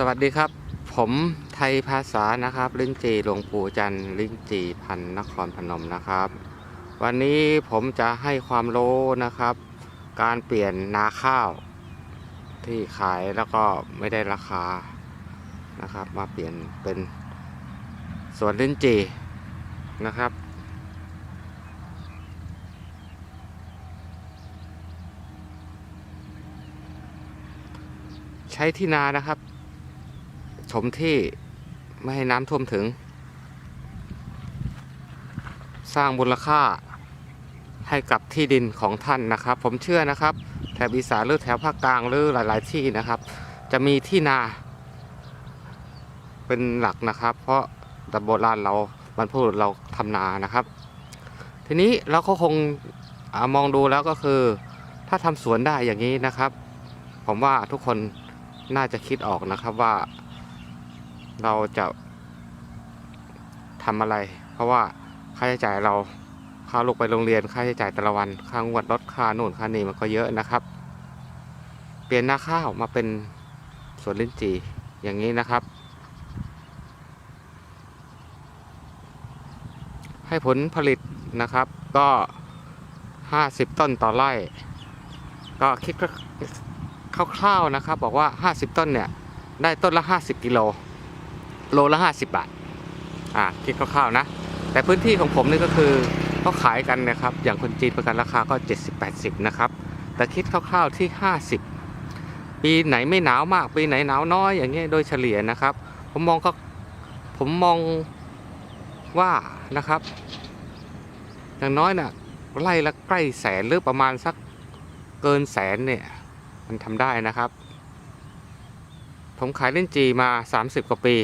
สวัสดีครับ ผมไทยภาษานะครับ ลิ้นจีหลวงปู่จันลิ้นจีพันนครพนมนะครับ วันนี้ผมจะให้ความรู้นะครับ การเปลี่ยนนาข้าว ที่ขายแล้วก็ไม่ได้ราคานะครับ มาเปลี่ยนเป็นสวนลิ้นจีนะครับใช้ที่นานะครับ ถมที่ไม่ให้น้ำท่วมถึง สร้างมูลค่าให้กับที่ดินของท่านนะครับ ผมเชื่อนะครับ แถบอีสานหรือแถวภาคกลางหรือหลาย ๆ ที่นะครับ จะมีที่นา เป็นหลักนะครับ เพราะแต่โบราณเราบรรพบุรุษเราทำนานะครับ ทีนี้เราก็คงอมองดูแล้วก็คือ ถ้าทำสวนได้อย่างนี้นะครับ ผมว่าทุกคนน่าจะคิดออกนะครับว่า เราจะทำอะไร เพราะว่าค่าใช้จ่ายเราค่าลูกไปโรงเรียนค่าใช้จ่ายแต่ละวันค่างวดรถค่าโน่นค่านี่มันก็เยอะนะครับ เปลี่ยนหน้าข้าวมาเป็นสวนลิ้นจี่อย่างนี้นะครับ ให้ผลผลิตนะครับก็ 50 ต้นต่อไร่ ก็คิดคร่าวๆนะครับ บอกว่า 50 ต้นเนี่ย ได้ต้นละ 50 กิโล โลละ50 บาท อ่าคิดคร่าวๆนะ แต่พื้นที่ของผมนี่ก็คือเขาขายกันนะครับ อย่างคนจีนประกันราคาก็ 70-80 นะครับ แต่คิดคร่าวๆที่ 50 ปีไหนไม่หนาวมาก ปีไหนหนาวน้อยอย่างเงี้ยโดยเฉลี่ยนะครับ ผมมองก็ผมมองว่านะครับอย่างน้อยน่ะไล่ละใกล้แสนหรือประมาณสักเกินแสนเนี่ย มันทำได้นะครับ ผมขายเล่นจีมา 30 กว่าปี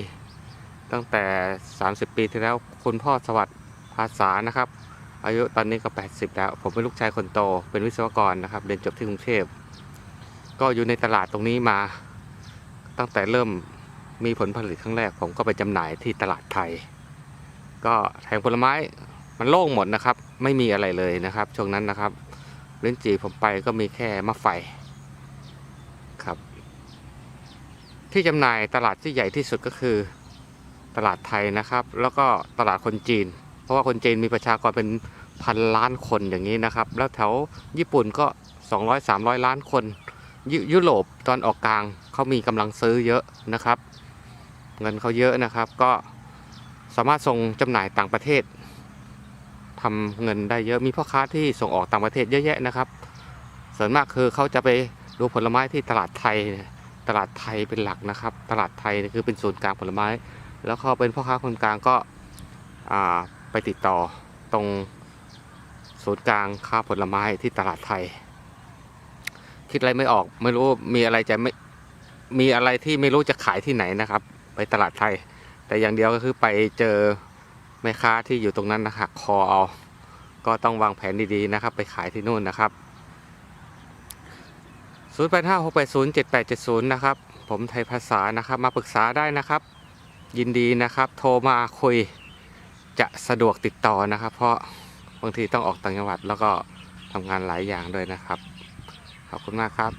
ตั้งแต่ 30 ปีที่แล้วคุณพ่อสวัสดิ์ภาษานะครับ อายุตอนนี้ก็ 80 แล้ว ผมเป็นลูกชายคนโต เป็นวิศวกรนะครับ เรียนจบที่กรุงเทพ ก็อยู่ในตลาดตรงนี้มา ตั้งแต่เริ่มมีผลผลิตครั้งแรก ผมก็ไปจำหน่ายที่ตลาดไทย ก็แผงผลไม้มันโล่งหมดนะครับ ไม่มีอะไรเลยนะครับ ช่วงนั้นนะครับเล่นจีผมไปก็มีแค่มะไฟครับ ที่จำหน่ายตลาดที่ใหญ่ที่สุดก็คือ ตลาดไทยนะครับ แล้วก็ตลาดคนจีน เพราะว่าคนจีนมีประชากรเป็นพันล้านคนอย่างนี้นะครับ แล้วแถวญี่ปุ่นก็ 200-300 ล้านคนยยุโรปตอนออกกลางเขามีกำลังซื้อเยอะนะครับ เงินเขาเยอะนะครับ ก็สามารถส่งจำหน่ายต่างประเทศทำเงินได้เยอะมีพ่อค้าที่ส่งออกต่างประเทศเยอะแยะนะครับ ส่วนมากคือเขาจะไปดูผลไม้ที่ตลาดไทย ตลาดไทยเป็นหลักนะครับ ตลาดไทยคือเป็นศูนย์กลางผลไม้ แล้วเขาเป็นพ่อค้าคนกลางก็อ่าไปติดต่อตรงศูนย์กลางค้าผลไม้ที่ตลาดไทย คิดอะไรไม่ออกไม่รู้มีอะไรจะไม่มีอะไรที่ไม่รู้จะขายที่ไหนนะครับ ไปตลาดไทย แต่อย่างเดียวก็คือไปเจอแม่ค้าที่อยู่ตรงนั้นนะหักคอเอาก็ต้องวางแผนดีๆนะครับ ไปขายที่นู่นนะครับ 0 8 5 6 8 0 7 8 7 0 นะครับ ผมไทยภาษานะครับ มาปรึกษาได้นะครับ ยินดีนะครับ โทรมาคุยจะสะดวกติดต่อนะครับ เพราะบางทีต้องออกต่างจังหวัดแล้วก็ทำงานหลายอย่างด้วยนะครับ ขอบคุณมากครับ